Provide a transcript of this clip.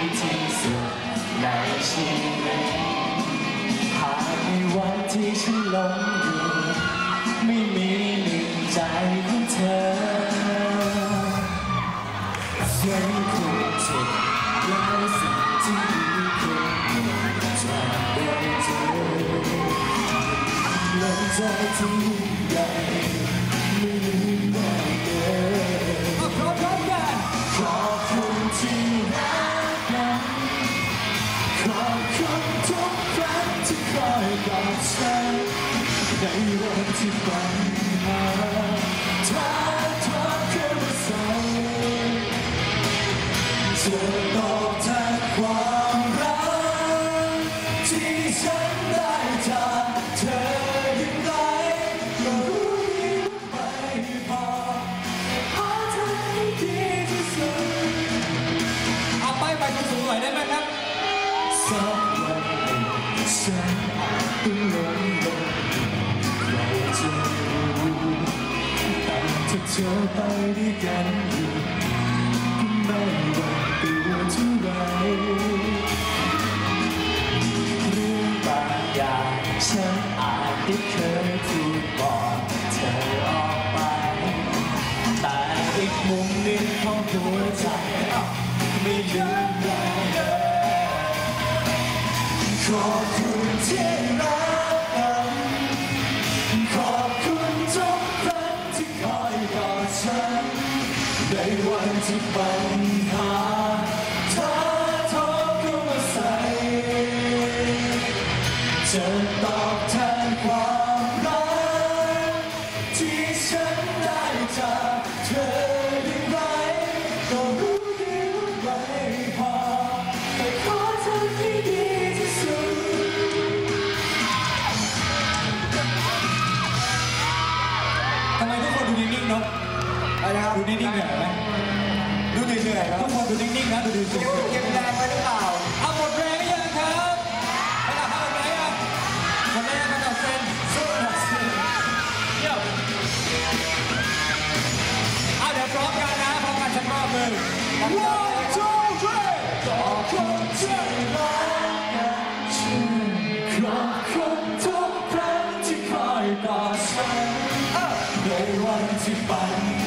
ที่สุดในชีวิตหากในวันที่ฉันหลงอยู่ ไม่มีหนึ่งใจของเธอยังคงเจ็บและสิ่งที่ดีคงหมดจากได้เจอลงใจที่ยิ่งใหญ่ไม่ลืมได้เลยขอบคุณที่ ไปไปสูงๆหน่อยได้ไหมครับ เธอไปด้วยกันอยู่ก็ไม่หวั่นตัวเท่าไรเรื่องบางอย่างฉันอาจได้เคยพูดบอกเธอออกไป แต่อีกมุมหนึ่งของหัวใจไม่ลืมเลยขอบคุณที่รัก ในที่ปัญหาท้าทายเข้ามาใส่จะตอบแทนความรักที่ฉันได้จากเธออย่างไรก็รู้ดีว่าไม่พอแต่ขอทำให้ดีที่สุดทำไมทุกคนดูนิ่งๆเนาะอะไรนะครับดูนิ่งๆเหนื่อยไหม นื่อยๆครัทุบกคนดูนิ่งๆนะดูดูสูงเก็บแรงไปหรือเปล่าเอาหมดแรงหรือยังครับเวลาเท่าไหร่อะหมดแรงกันต่อเซนสู้นะเซนเยี่ยมเอาเดี๋ยวพร้อมกันนะพร้อมกันสักรอบหนึ่ง one two three ขอบคุณที่รักกันฉันขอบคุณทุกครั้งที่คอยกอดฉันในวันที่ปัญ